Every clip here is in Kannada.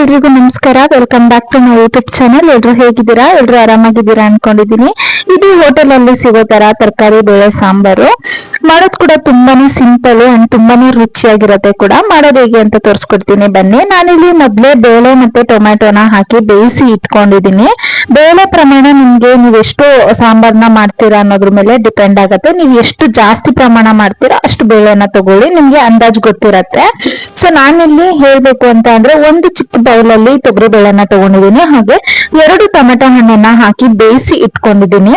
ಎಲ್ರಿಗೂ ನಮಸ್ಕಾರ. Welcome back to my YouTube channel ಎಲ್ರು ಹೇಗಿದ್ದೀರಾ? ಎಲ್ರು ಆರಾಮಾಗಿದ್ದೀರಾ ಅನ್ಕೊಂಡಿದೀನಿ ಇದು ಹೋಟೆಲ್ ಅಲ್ಲಿ ಸಿಗೋ ತರ ತರಕಾರಿ, ಬೇಳೆ, ಸಾಂಬಾರು. ಮಾಡೋದ್ ಕೂಡ ತುಂಬಾನೇ ಸಿಂಪಲ್ ಅಂಡ್ ತುಂಬಾನೇ ರುಚಿಯಾಗಿರತ್ತೆ ಕೂಡ. ಮಾಡೋದು ಹೇಗೆ ಅಂತ ತೋರಿಸ್ಕೊಡ್ತೀನಿ. ಬನ್ನಿ. ನಾನಿಲ್ಲಿ ಮೊದ್ಲೇ ಬೇಳೆ ಮತ್ತೆ ಟೊಮ್ಯಾಟೊನ ಹಾಕಿ ಬೇಯಿಸಿ ಇಟ್ಕೊಂಡಿದೀನಿ ಬೇಳೆ ಪ್ರಮಾಣ ನಿಮ್ಗೆ ನೀವು ಎಷ್ಟು ಸಾಂಬಾರ್ನ ಮಾಡ್ತೀರಾ ಅನ್ನೋದ್ರ ಮೇಲೆ ಡಿಪೆಂಡ್ ಆಗುತ್ತೆ. ನೀವು ಎಷ್ಟು ಜಾಸ್ತಿ ಪ್ರಮಾಣ ಮಾಡ್ತೀರಾ ಅಷ್ಟು ಬೇಳೆನ ತಗೊಳ್ಳಿ. ನಿಮ್ಗೆ ಅಂದಾಜ್ ಗೊತ್ತಿರತ್ತೆ. ಸೊ ನಾನಿಲ್ಲಿ ಹೇಳ್ಬೇಕು ಅಂತ ಅಂದ್ರೆ ಒಂದು ಚಿಕ್ಕ ಬೌಲಲ್ಲಿ ತೊಗರಿ ಬೇಳೆನ ತಗೊಂಡಿದೀನಿ ಹಾಗೆ ಎರಡು ಟೊಮೆಟೊ ಹಣ್ಣನ್ನ ಹಾಕಿ ಬೇಯಿಸಿ ಇಟ್ಕೊಂಡಿದೀನಿ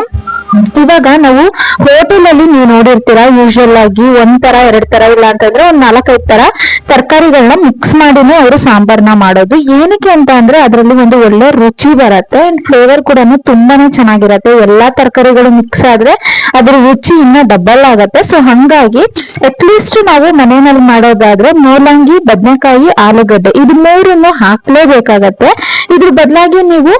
ಇವಾಗ ನಾವು ಹೋಟೆಲ್ ಅಲ್ಲಿ ನೀವು ನೋಡಿರ್ತೀರಾ ಯೂಶುವಲ್ ಆಗಿ ಒಂದ್ ತರ, ಎರಡ್ ತರ ಇಲ್ಲ ಅಂತಂದ್ರೆ ಒಂದ್ ನಾಲ್ಕೈದು ತರ ತರಕಾರಿಗಳನ್ನ ಮಿಕ್ಸ್ ಮಾಡಿನೇ ಅವರು ಸಾಂಬಾರ್ನ ಮಾಡೋದು. ಏನಕ್ಕೆ ಅಂತ ಅಂದ್ರೆ ಅದರಲ್ಲಿ ಒಂದು ಒಳ್ಳೆ ರುಚಿ ಬರತ್ತೆ ಅಂಡ್ ಫ್ಲೇವರ್ ಕೂಡ ತುಂಬಾನೇ ಚೆನ್ನಾಗಿರತ್ತೆ. ಎಲ್ಲಾ ತರಕಾರಿಗಳು ಮಿಕ್ಸ್ ಆದ್ರೆ ಅದ್ರ ರುಚಿ ಇನ್ನ ಡಬಲ್ ಆಗತ್ತೆ. ಸೊ ಹಂಗಾಗಿ ಅಟ್ಲೀಸ್ಟ್ ನಾವು ಮನೆಯಲ್ಲಿ ಮಾಡೋದಾದ್ರೆ ಮೂಲಂಗಿ, ಬದನೆಕಾಯಿ, ಆಲೂಗಡ್ಡೆ ಇದು ಮೂರನ್ನು ಹಾಕ್ಲೇಬೇಕಾಗತ್ತೆ. ಇದ್ರ ಬದಲಾಗಿ ನೀವು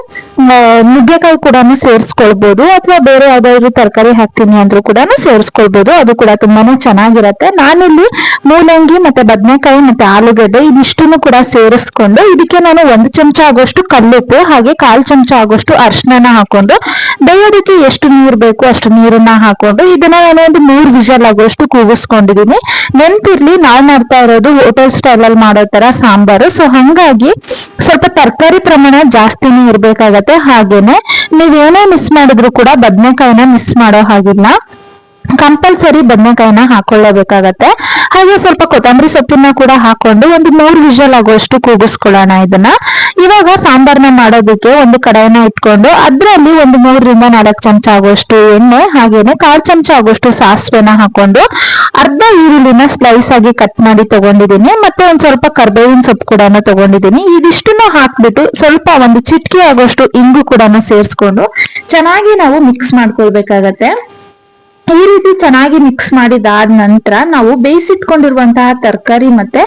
ನುಗ್ಗೆಕಾಯಿ ಕೂಡ ಸೇರಿಸ್ಕೊಳ್ಬಹುದು ಅಥವಾ ಬೇರೆ ಯಾವ್ದಾದ್ರು ತರಕಾರಿ ಹಾಕ್ತೀನಿ ಅಂದ್ರೂ ಕೂಡ ಸೇರಿಸ್ಕೊಳ್ಬಹುದು ಅದು ಕೂಡ ತುಂಬಾನೇ ಚೆನ್ನಾಗಿರತ್ತೆ. ನಾನಿಲ್ಲಿ ಮೂಲಂಗಿ ಮತ್ತೆ ಬದನೆಕಾಯಿ ಮತ್ತೆ ಆಲೂಗಡ್ಡೆ ಇದಿಷ್ಟನ್ನು ಕೂಡ ಸೇರಿಸ್ಕೊಂಡು, ಇದಕ್ಕೆ ನಾನು ಒಂದು ಚಮಚ ಆಗೋಷ್ಟು ಕಲ್ಲುಪ್ಪು, ಹಾಗೆ ಕಾಲ್ ಚಮಚ ಆಗೋಷ್ಟು ಅರ್ಶನ ಹಾಕೊಂಡು ಬೇಯೋದಕ್ಕೆ ಎಷ್ಟು ನೀರು ಬೇಕು ಅಷ್ಟು ನೀರನ್ನ ಹಾಕೊಂಡು ಇದನ್ನ ನಾನು ಒಂದು ಮೂರು ವಿಷಲ್ ಆಗುವಷ್ಟು ಕೂಗಿಸ್ಕೊಂಡಿದೀನಿ ನೆನ್ಪಿರ್ಲಿ ನಾವು ಮಾಡ್ತಾ ಇರೋದು ಹೋಟೆಲ್ ಸ್ಟೈಲ್ ಅಲ್ಲಿ ಮಾಡೋ ತರ ಸಾಂಬಾರು. ಸೊ ಹಂಗಾಗಿ ಸ್ವಲ್ಪ ತರಕಾರಿ ಪ್ರಮಾಣ ಜಾಸ್ತಿನೇ ಇರ್ಬೇಕಾಗತ್ತೆ ಹಾಗೇನೆ ನೀವೇನೇ ಮಿಸ್ ಮಾಡಿದ್ರು ಕೂಡ ಬದನೆಕಾಯಿನ ಮಿಸ್ ಮಾಡೋ ಹಾಗಿಲ್ಲ. ಕಂಪಲ್ಸರಿ ಬದನೆಕಾಯಿನ ಹಾಕೊಳ್ಳೇಬೇಕಾಗತ್ತೆ. ಹಾಗೆ ಸ್ವಲ್ಪ ಕೊತ್ತಂಬರಿ ಸೊಪ್ಪಿನ ಕೂಡ ಹಾಕೊಂಡು ಒಂದು ಮೂರು ವಿಷಲ್ ಆಗುವಷ್ಟು ಕೂಗಿಸ್ಕೊಳ್ಳೋಣ ಇದನ್ನ. ಇವಾಗ ಸಾಂಬಾರ್ನ ಮಾಡೋದಕ್ಕೆ ಒಂದು ಕಡಾಯಿನ ಇಟ್ಕೊಂಡು ಅದರಲ್ಲಿ ಒಂದು ಮೂರರಿಂದ ನಾಲ್ಕು ಚಮಚ ಆಗುವಷ್ಟು ಎಣ್ಣೆ, ಹಾಗೇನೆ ಕಾಲ್ ಚಮಚ ಆಗುವಷ್ಟು ಸಾಸಿವೆನ ಹಾಕೊಂಡು ಅರ್ಧ ಈರುಳ್ಳಿನ ಸ್ಲೈಸ್ ಆಗಿ ಕಟ್ ಮಾಡಿ ತಗೊಂಡಿದ್ದೀನಿ. ಮತ್ತೆ ಒಂದ್ ಸ್ವಲ್ಪ ಕರ್ಬೇವಿನ ಸೊಪ್ಪು ಕೂಡ ತಗೊಂಡಿದ್ದೀನಿ. ಇದಿಷ್ಟನ್ನು ಹಾಕ್ಬಿಟ್ಟು ಸ್ವಲ್ಪ ಒಂದು ಚಿಟ್ಕಿ ಆಗುವಷ್ಟು ಇಂಗು ಕೂಡ ಸೇರಿಸ್ಕೊಂಡು ಚೆನ್ನಾಗಿ ನಾವು ಮಿಕ್ಸ್ ಮಾಡ್ಕೊಳ್ಬೇಕಾಗತ್ತೆ. ಈ ರೀತಿ ಚೆನ್ನಾಗಿ ಮಿಕ್ಸ್ ಮಾಡಿದಾದ ನಂತರ ನಾವು ಬೇಯಿಸಿಟ್ಕೊಂಡಿರುವಂತಹ ತರಕಾರಿ ಮತ್ತೆ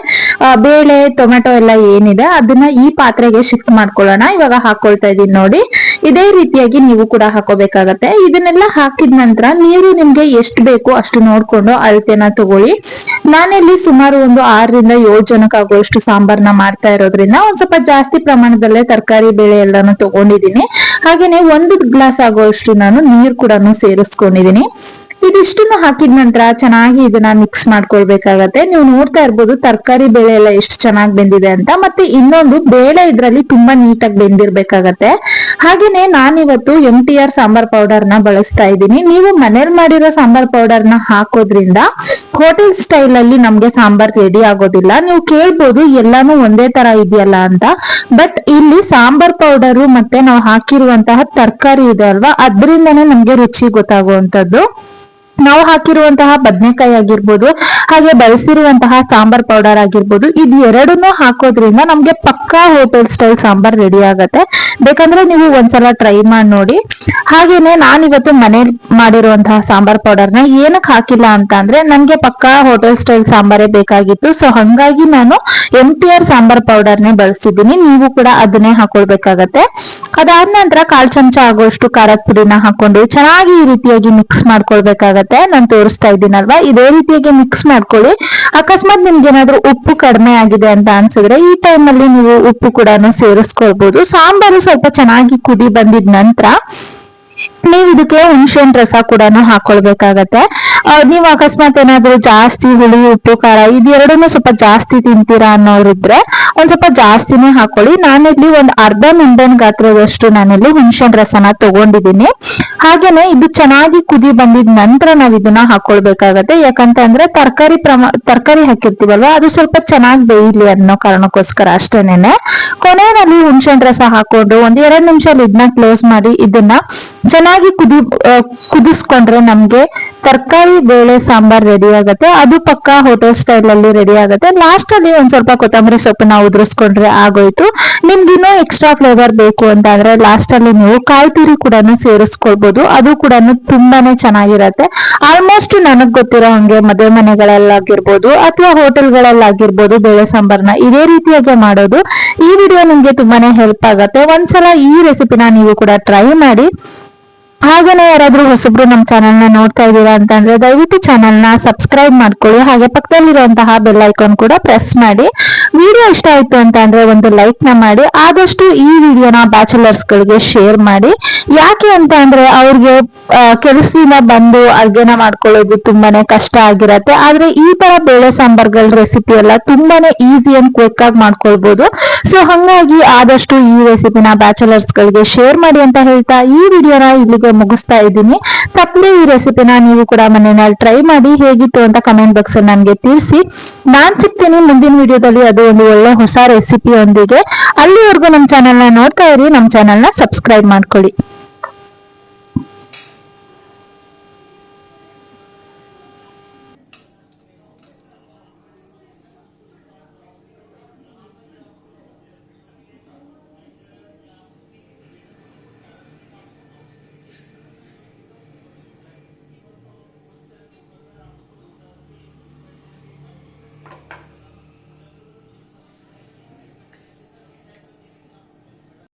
ಬೇಳೆ, ಟೊಮೆಟೊ ಎಲ್ಲ ಏನಿದೆ ಅದನ್ನ ಈ ಪಾತ್ರೆಗೆ ಶಿಫ್ಟ್ ಮಾಡ್ಕೊಳ್ಳೋಣ. ಇವಾಗ ಹಾಕೊಳ್ತಾ ಇದೀನಿ ನೋಡಿ. ಇದೇ ರೀತಿಯಾಗಿ ನೀವು ಕೂಡ ಹಾಕೋಬೇಕಾಗತ್ತೆ. ಇದನ್ನೆಲ್ಲ ಹಾಕಿದ ನಂತರ ನೀರು ನಿಮ್ಗೆ ಎಷ್ಟು ಬೇಕು ಅಷ್ಟು ನೋಡ್ಕೊಂಡು ಅಳತೆನ ತಗೊಳ್ಳಿ. ನಾನಿಲ್ಲಿ ಸುಮಾರು ಒಂದು ಆರರಿಂದ ಏಳು ಜನಕ್ಕಾಗುವಷ್ಟು ಸಾಂಬಾರ್ನ ಮಾಡ್ತಾ ಇರೋದ್ರಿಂದ ಒಂದ್ ಸ್ವಲ್ಪ ಜಾಸ್ತಿ ಪ್ರಮಾಣದಲ್ಲೇ ತರಕಾರಿ, ಬೇಳೆ ಎಲ್ಲಾನು ತಗೊಂಡಿದ್ದೀನಿ. ಹಾಗೇನೆ ಒಂದು ಗ್ಲಾಸ್ ಆಗುವಷ್ಟು ನಾನು ನೀರ್ ಕೂಡ ಸೇರಿಸ್ಕೊಂಡಿದೀನಿ ಇದಿಷ್ಟನ್ನು ಹಾಕಿದ ನಂತರ ಚೆನ್ನಾಗಿ ಇದನ್ನ ಮಿಕ್ಸ್ ಮಾಡ್ಕೊಳ್ಬೇಕಾಗತ್ತೆ. ನೀವು ನೋಡ್ತಾ ಇರ್ಬೋದು ತರಕಾರಿ ಬೇಳೆ ಎಲ್ಲ ಎಷ್ಟು ಚೆನ್ನಾಗಿ ಬೆಂದಿದೆ ಅಂತ. ಮತ್ತೆ ಇನ್ನೊಂದು ಬೇಳೆ ಇದರಲ್ಲಿ ತುಂಬಾ ನೀಟಾಗಿ ಬೆಂದಿರ್ಬೇಕಾಗತ್ತೆ. ಹಾಗೇನೆ ನಾನಿವತ್ತು ಎಂ ಟಿ ಆರ್ ಸಾಂಬಾರ್ ಪೌಡರ್ನ ಬಳಸ್ತಾ ಇದ್ದೀನಿ. ನೀವು ಮನೇಲಿ ಮಾಡಿರೋ ಸಾಂಬಾರ್ ಪೌಡರ್ನ ಹಾಕೋದ್ರಿಂದ ಹೋಟೆಲ್ ಸ್ಟೈಲ್ ಅಲ್ಲಿ ನಮ್ಗೆ ಸಾಂಬಾರ್ ರೆಡಿ ಆಗೋದಿಲ್ಲ. ನೀವು ಕೇಳ್ಬೋದು ಎಲ್ಲಾನು ಒಂದೇ ತರ ಇದೆಯಲ್ಲ ಅಂತ. ಬಟ್ ಇಲ್ಲಿ ಸಾಂಬಾರ್ ಪೌಡರ್ ಮತ್ತೆ ನಾವು ಹಾಕಿರುವಂತಹ ತರಕಾರಿ ಇದೆ ಅಲ್ವಾ, ಅದರಿಂದನೇ ನಮ್ಗೆ ರುಚಿ ಗೊತ್ತಾಗುವಂತದ್ದು ನಾವು ಹಾಕಿರುವಂತಹ ಬದನೆಕಾಯಿ ಆಗಿರ್ಬೋದು, ಹಾಗೆ ಬಳಸಿರುವಂತಹ ಸಾಂಬಾರ್ ಪೌಡರ್ ಆಗಿರ್ಬೋದು, ಇದು ಎರಡನ್ನೂ ಹಾಕೋದ್ರಿಂದ ನಮ್ಗೆ ಪಕ್ಕಾ ಹೋಟೆಲ್ ಸ್ಟೈಲ್ ಸಾಂಬಾರ್ ರೆಡಿ ಆಗತ್ತೆ. ಬೇಕಂದ್ರೆ ನೀವು ಒಂದ್ಸಲ ಟ್ರೈ ಮಾಡಿ ನೋಡಿ. ಹಾಗೇನೆ ನಾನಿವತ್ತು ಮನೇಲಿ ಮಾಡಿರುವಂತಹ ಸಾಂಬಾರ್ ಪೌಡರ್ನ ಏನಕ್ಕೆ ಹಾಕಿಲ್ಲ ಅಂತ ಅಂದ್ರೆ ನನ್ಗೆ ಪಕ್ಕಾ ಹೋಟೆಲ್ ಸ್ಟೈಲ್ ಸಾಂಬಾರೇ ಬೇಕಾಗಿತ್ತು. ಸೊ ಹಂಗಾಗಿ ನಾನು M T R sambar powder ನೇ ಬಳಸಿದ್ದೀನಿ. ನೀವು ಕೂಡ ಅದನ್ನೇ ಹಾಕೊಳ್ಬೇಕಾಗತ್ತೆ. ಅದಾದ ನಂತರ ಕಾಲ್ ಚಮಚ ಆಗುವಷ್ಟು ಖಾರದ ಪುಡಿನ ಹಾಕೊಂಡು ಚೆನ್ನಾಗಿ ಈ ರೀತಿಯಾಗಿ ಮಿಕ್ಸ್ ಮಾಡ್ಕೊಳ್ಬೇಕಾಗತ್ತೆ. ಬರುತ್ತೆ ನಾನು ತೋರಿಸ್ತಾ ಇದ್ದೀನಲ್ವಾ? ಇದೇ ರೀತಿಯಾಗಿ ಮಿಕ್ಸ್ ಮಾಡ್ಕೊಳ್ಳಿ. ಅಕಸ್ಮಾತ್ ನಿಮ್ಗೆ ಏನಾದ್ರು ಉಪ್ಪು ಕಡಿಮೆ ಆಗಿದೆ ಅಂತ ಅನ್ಸಿದ್ರೆ, ಈ ಟೈಮ್ ಅಲ್ಲಿ ನೀವು ಉಪ್ಪು ಕೂಡ ಸೇರಿಸ್ಕೊಳ್ಬಹುದು ಸಾಂಬಾರು ಸ್ವಲ್ಪ ಚೆನ್ನಾಗಿ ಕುದಿ ಬಂದಿದ ನಂತರ ನೀವು ಇದಕ್ಕೆ ಹುಣಸೆ ರಸ ಕೂಡ ಹಾಕೊಳ್ಬೇಕಾಗತ್ತೆ. ನೀವು ಅಕಸ್ಮಾತ್ ಏನಾದ್ರು ಜಾಸ್ತಿ ಹುಳಿ, ಉಪ್ಪು, ಖಾರ ಇದೆರಡನ್ನು ಸ್ವಲ್ಪ ಜಾಸ್ತಿ ತಿಂತೀರಾ ಅನ್ನೋರಿದ್ರೆ ಒಂದ್ ಸ್ವಲ್ಪ ಜಾಸ್ತಿನೇ ಹಾಕೊಳ್ಳಿ. ನಾನಿಲ್ಲಿ ಒಂದ್ ಅರ್ಧ ನಿಂಬೆನ್ ಗಾತ್ರದಷ್ಟು ನಾನಿಲ್ಲಿ ಹುಣಸೆ ರಸನ ತಗೊಂಡಿದ್ದೀನಿ. ಹಾಗೇನೆ ಇದು ಚೆನ್ನಾಗಿ ಕುದಿ ಬಂದಿದ ನಂತರ ನಾವ್ ಇದನ್ನ ಹಾಕೊಳ್ಬೇಕಾಗತ್ತೆ. ಯಾಕಂತ ಅಂದ್ರೆ ತರಕಾರಿ ಪ್ರಮಾ, ತರಕಾರಿ ಹಾಕಿರ್ತೀವಲ್ವಾ, ಅದು ಸ್ವಲ್ಪ ಚೆನ್ನಾಗಿ ಬೇಯಲಿ ಅನ್ನೋ ಕಾರಣಕ್ಕೋಸ್ಕರ ಅಷ್ಟೇನೆ ಕೊನೆಯಲ್ಲಿ ಹುಣಸೆ ರಸ ಹಾಕೊಂಡು ಒಂದ್ ಎರಡ್ ನಿಮಿಷ ಕ್ಲೋಸ್ ಮಾಡಿ ಇದನ್ನ ಚೆನ್ನಾಗಿ ಕುದಿ ಕುದಿಸ್ಕೊಂಡ್ರೆ ನಮ್ಗೆ ತರಕಾರಿ, ಬೇಳೆ, ಸಾಂಬಾರ್ ರೆಡಿ ಆಗುತ್ತೆ. ಅದು ಪಕ್ಕ ಹೋಟೆಲ್ ಸ್ಟೈಲ್ ಅಲ್ಲಿ ರೆಡಿ ಆಗುತ್ತೆ. ಲಾಸ್ಟ್ ಅಲ್ಲಿ ಒಂದ್ ಸ್ವಲ್ಪ ಕೊತ್ತಂಬರಿ ಸೊಪ್ಪನ್ನ ಉದುರಿಸ್ಕೊಂಡ್ರೆ ಆಗೋಯ್ತು. ನಿಮ್ಗೆ ಇನ್ನೂ ಎಕ್ಸ್ಟ್ರಾ ಫ್ಲೇವರ್ ಬೇಕು ಅಂತ ಅಂದ್ರೆ ಲಾಸ್ಟ್ ಅಲ್ಲಿ ನೀವು ಕಾಯಿ ತುರಿ ಕೂಡ ಸೇರಿಸ್ಕೊಳ್ಬಹುದು ಅದು ಕೂಡ ತುಂಬಾನೇ ಚೆನ್ನಾಗಿರತ್ತೆ. ಆಲ್ಮೋಸ್ಟ್ ನನಗ್ ಗೊತ್ತಿರೋ ಹಂಗೆ ಮದುವೆ ಮನೆಗಳಲ್ಲಾಗಿರ್ಬೋದು ಅಥವಾ ಹೋಟೆಲ್ಗಳಲ್ಲಾಗಿರ್ಬೋದು ಬೇಳೆ ಸಾಂಬಾರ್ನ ಇದೇ ರೀತಿಯಾಗಿ ಮಾಡೋದು. ಈ ವಿಡಿಯೋ ನಿಮ್ಗೆ ತುಂಬಾನೇ ಹೆಲ್ಪ್ ಆಗುತ್ತೆ. ಒಂದ್ಸಲ ಈ ರೆಸಿಪಿನ ನೀವು ಕೂಡ ಟ್ರೈ ಮಾಡಿ. ಹಾಗೇನೆ ಯಾರಾದ್ರೂ ಹೊಸಬ್ರು ನಮ್ಮ ಚಾನೆಲ್ನ ನೋಡ್ತಾ ಇದ್ದೀರಾ ಅಂತಂದ್ರೆ ದಯವಿಟ್ಟು ಚಾನೆಲ್ನ ಸಬ್ಸ್ಕ್ರೈಬ್ ಮಾಡ್ಕೊಳ್ಳಿ. ಹಾಗೆ ಪಕ್ಕದಲ್ಲಿರುವಂತಹ ಬೆಲ್ ಐಕಾನ್ ಕೂಡ ಪ್ರೆಸ್ ಮಾಡಿ. ವಿಡಿಯೋ ಇಷ್ಟ ಆಯ್ತು ಅಂತ ಅಂದ್ರೆ ಒಂದು ಲೈಕ್ನ ಮಾಡಿ. ಆದಷ್ಟು ಈ ವಿಡಿಯೋನ ಬ್ಯಾಚುಲರ್ಸ್ ಗಳಿಗೆ ಶೇರ್ ಮಾಡಿ. ಯಾಕೆ ಅಂತ ಅಂದ್ರೆ ಅವ್ರಿಗೆ ಕೆಲಸದಿಂದ ಬಂದು ಅಡ್ಗೆನ ಮಾಡ್ಕೊಳ್ಳೋದು ತುಂಬಾನೇ ಕಷ್ಟ ಆಗಿರತ್ತೆ. ಆದ್ರೆ ಈ ತರ ಬೇಳೆ ಸಾಂಬಾರ್ಗಳ ರೆಸಿಪಿ ಎಲ್ಲ ತುಂಬಾನೇ ಈಸಿ ಅಂಡ್ ಕ್ವಿಕ್ ಆಗಿ ಮಾಡ್ಕೊಳ್ಬಹುದು ಸೊ ಹಂಗಾಗಿ ಆದಷ್ಟು ಈ ರೆಸಿಪಿನ ಬ್ಯಾಚುಲರ್ಸ್ ಗಳಿಗೆ ಶೇರ್ ಮಾಡಿ ಅಂತ ಹೇಳ್ತಾ ಈ ವಿಡಿಯೋನ ಇಲ್ಲಿಗೆ ಮುಗಿಸ್ತಾ ಇದ್ದೀನಿ. ತಪ್ಪದೆ ಈ ರೆಸಿಪಿನ ನೀವು ಕೂಡ ಮನೆಯಲ್ಲಿ ಟ್ರೈ ಮಾಡಿ. ಹೇಗಿತ್ತು ಅಂತ ಕಮೆಂಟ್ ಬಾಕ್ಸ್ ನನಗೆ ತಿಳಿಸಿ. ನಾನ್ ಸಿಗ್ತೀನಿ ಮುಂದಿನ ವಿಡಿಯೋದಲ್ಲಿ. ಅದು ಒಂದು ಒಳ್ಳೆ ಹೊಸ ರೆಸಿಪಿಯೊಂದಿಗೆ ಅಲ್ಲಿವರೆಗೂ ನಮ್ಮ ಚಾನೆಲ್ನ ನೋಡ್ತಾ ಇರಿ ನಮ್ಮ ಚಾನೆಲ್ನ ಸಬ್ಸ್ಕ್ರೈಬ್ ಮಾಡ್ಕೊಳ್ಳಿ.